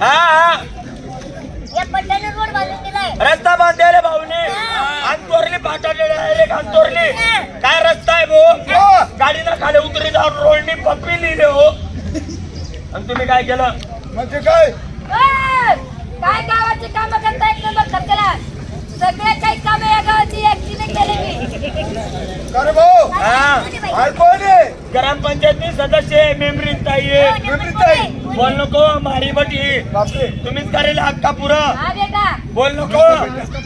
हा हा. रस्ता बांधलेले भाऊने. अंतोरली पाठवलेले डायरेक्ट अंतोरली काय रस्ता आहे भाऊ? गाडीला खाली उतरी जाऊन रोडनी पप्पी लिहिले हो. आणि तुम्ही काय केलं? म्हणजे काय? काय गावाची कामं करता एक नंबर खर्चला सगळे काही कामं या गावाची एकटीने केली मी अरे भाऊ? हा. कोण आहे ग्रामपंचायतनी सदस्य आहे मेमरीत ताई आहे. मेमरीताई. बोल नको मारी बटी. बापरे. तुम्हीच करेल हक्का पुरं. हा बेटा. बोल नको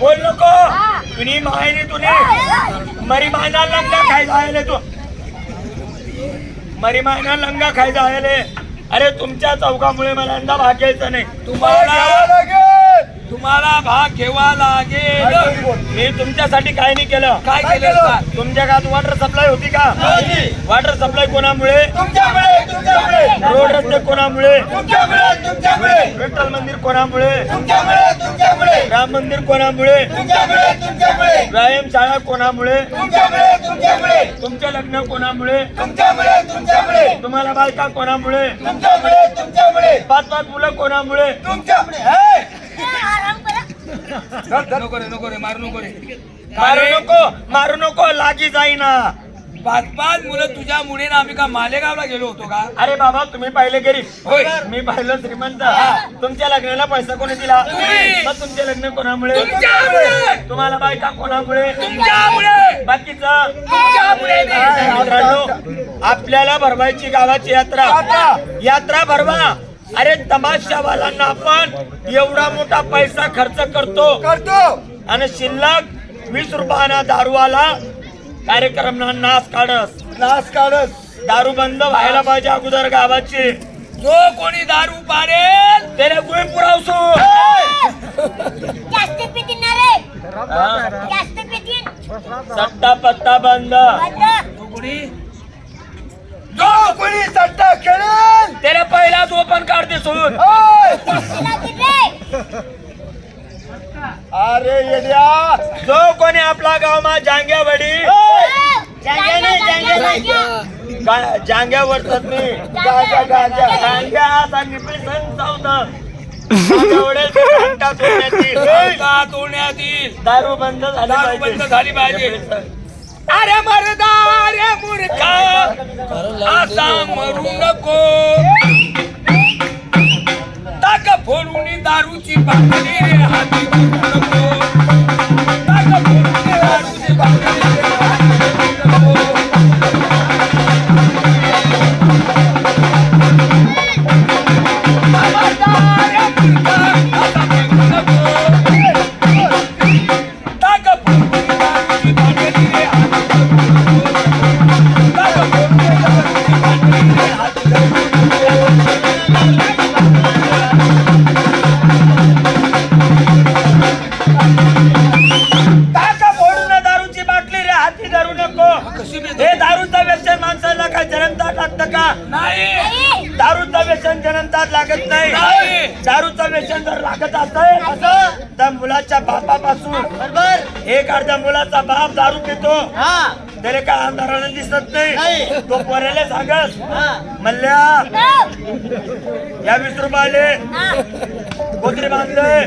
बोल नको. हा. तुम्ही माहिनी तुम्ही मरी मायना लंगा खाय जायले तू. मरी मायना लंगा खाय जायले. अरे तुमच्या चौकामुळे मला अंदा भागायचा नाही. तुम्हाला भाग घ्यावा लागेल. मी तुमच्यासाठी काय नाही केलं. काय केलं? तुमच्या गावात वॉटर सप्लाय होती का? वॉटर सप्लाय कोणामुळे? रोड रस्ते कोणामुळे? विठ्ठल मंदिर कोणामुळे? राम मंदिर कोणामुळे? व्यायाम शाळा कोणामुळे? तुमचे लग्न कोणामुळे? तुम्हाला बायका कोणामुळे? पाच पाच मुलं कोणामुळे तुमच्यामुळे हे! आराम करा धर, धर. नको रे नको रे मारू नको रे मारू नको मारू नको लागी जाईना. पाच पाच मुलं तुझ्यामुळे ना आम्ही का मालेगावला गेलो होतो का? अरे बाबा तुम्ही पाहिले गरीब होय. मी पाहिलं श्रीमंत. तुमच्या लग्नाला पैसा कोणी दिला. मग तुमचे लग्न कोणामुळे? तुमच्यामुळे तुम्हाला बायका कोणामुळे? तुमच्यामुळे बाकीचं? तुमच्यामुळे काय मित्रांनो, आपल्याला भरवायची गावाची यात्रा. यात्रा भरवा. अरे तमाशावालांना आपण एवढा मोठा पैसा खर्च करतो. करतो. आणि शिल्लक वीस रुपयाना दारूवाला कार्यक्रम ना नाश काढस. नाश काढत दारू बंद व्हायला पाहिजे अगोदर गावाची. जो कोणी दारू पाडेल त्याने गुळी पुरावसू. सट्टा पत्ता बंद. बंद. जो कोणी सट्टा खेळेल त्याने पहिलाच ओपन काढते सोडून अरे येड्या जो कोणी आपला गाव मा जांग्यावडी जांग्या जांग्या जांग्या. गा- मी गाजा जांग्या असा निपी सण चावतं. जांग्यावडे ते घंटा तोडण्यात येईल. का तोडण्यात येईल. दारू बंद झाली दारू पाहिजे. बंद झाली पाहिजे. अरे मरदा अरे मूर्खा. असा मरू नको. ताक फोडून दारूची बाटली रे हाती नको. ताक फोडून दारूची बाटली व्यसन जन्मतात लागत नाही. दारूचं व्यसन जर लागत असेल तर मुलाच्या बापापासून बरोबर. एक अर्ध्या मुलाचा बाप दारू पितो. त्याला काय अंधाराने दिसत नाही. तो पोऱ्याला सांगस मल्ल्या या वीस रुपयाले गोत्री बांधले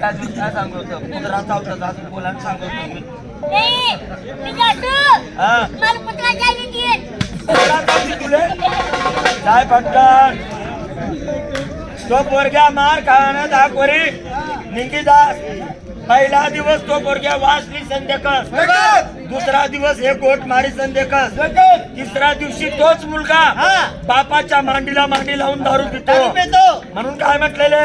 काय सांगतो कुत्रा चावतात असं बोलायला सांगतो मी. काय तो पोरग्या मार खाण्यात हा कोरी दास पहिला दिवस तो पोरग्या वाचली संध्याकस दुसरा दिवस हे गोट मारी संध्याकस तिसऱ्या दिवशी तोच मुलगा. बापाच्या मांडीला मांडी लावून दारू पितो. म्हणून काय म्हटलेले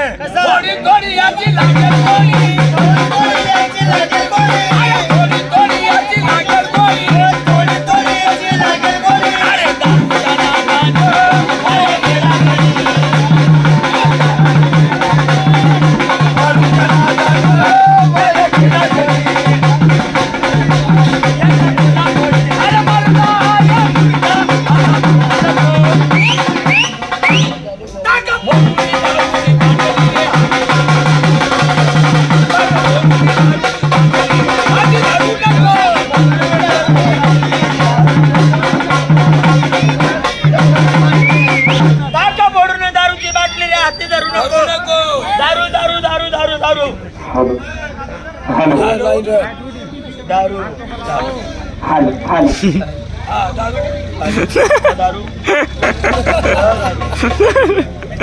हॅलो। दारू। Hello hello. हा दारू। दारू।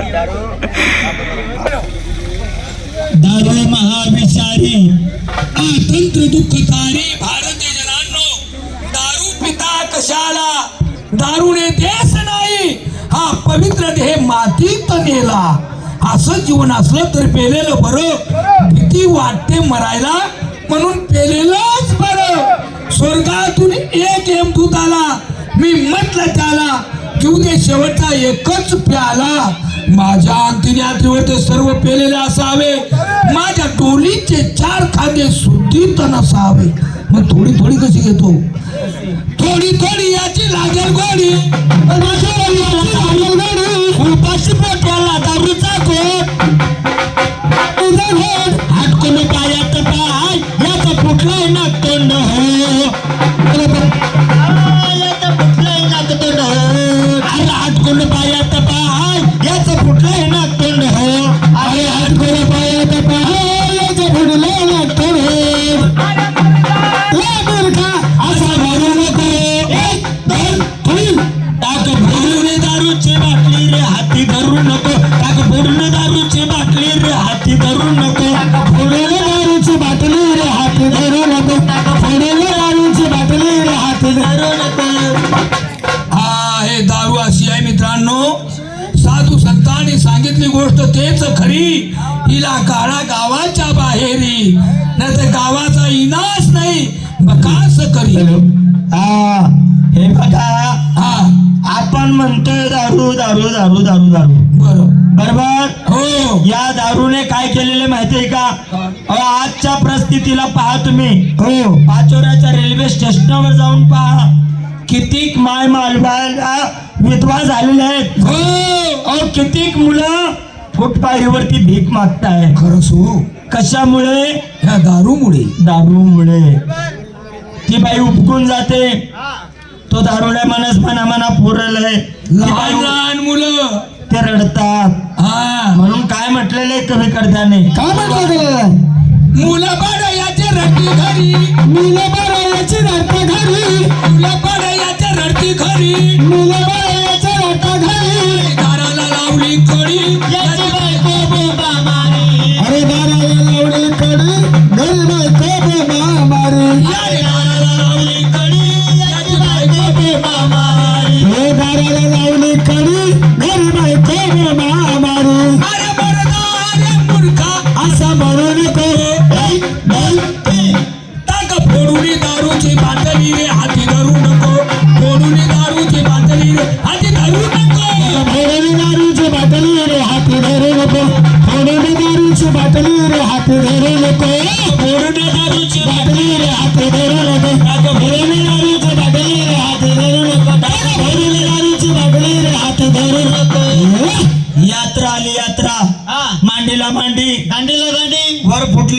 दारू दारू आतंत्र दुःखकारी भारतीय जनांनो दारू पिता कशाला दारूने देश नाही हा पवित्र देह मातीत नेला असं जीवन असलं तर पेलेलं बरं. भीती वाटते मरायला म्हणून पेलेलंच बरं. स्वर्गातून एक यमदूत आला. मी म्हटलं त्याला घेऊ दे शेवटचा एकच प्याला. माझ्या अंतिम यात्रेवर ते सर्व पेलेले असावे. माझ्या टोलीचे चार खांदे शुद्धीत नसावे. मग थोडी थोडी कशी घेतो? थोडी थोडी याची लागेल गोडी. याचा सांगितली गोष्ट तेच खरी. हिला काळा गावाच्या बाहेरी. नाही तर गावाचा इनाश नाही बकास करी. हा हे बघा. हा. आपण म्हणतोय दारू दारू दारू दारू दारू. बरोबर बरोबर? हो. या दारूने काय केलेले माहितीये का? आजच्या परिस्थितीला पहा तुम्ही. हो. पाचोऱ्याच्या रेल्वे स्टेशनवर जाऊन पहा. कितीक माय मालवायला विधवा झालेले आहेत. हो. कितीक मुलं फुटपाथीवरती भीक मागताय खरंच हो कशामुळे? ह्या दारूमुळे. दारूमुळे. ती बाई उपकून जाते. तो दारुड्या माणस मना मना पुरलंय लहान लहान मुलं. ते रडतात. हा. म्हणून काय म्हटलेले कवी करताने काय म्हटलं मुलं पाडायाचे रडती घरी. मुलं बाळाची रडता घरी. मुलं पाडायाचे रडती घरी. मुलं मूर्खा असा म्हणू नको ऐ, ऐ, ऐ. टाक फोडून दारूची बाटली रे हाती धरू नको। फोडून दारूची बाटली रे हाती धरू नको। फोडणी दारूची बाटली रे हाती धरू नको। फोडणी दारूची बाटली रे हाती धरू नको। फोडणी दारूची बाटली रे हाती धरू नको। फोडणी दारूची बाटली रे हाती धरू नको। फोडणी दारूची बाटली रे हाती धरू नको। यात्रा आली यात्रा। దండిలా మండి దండిలా దండి వారు పుట్లు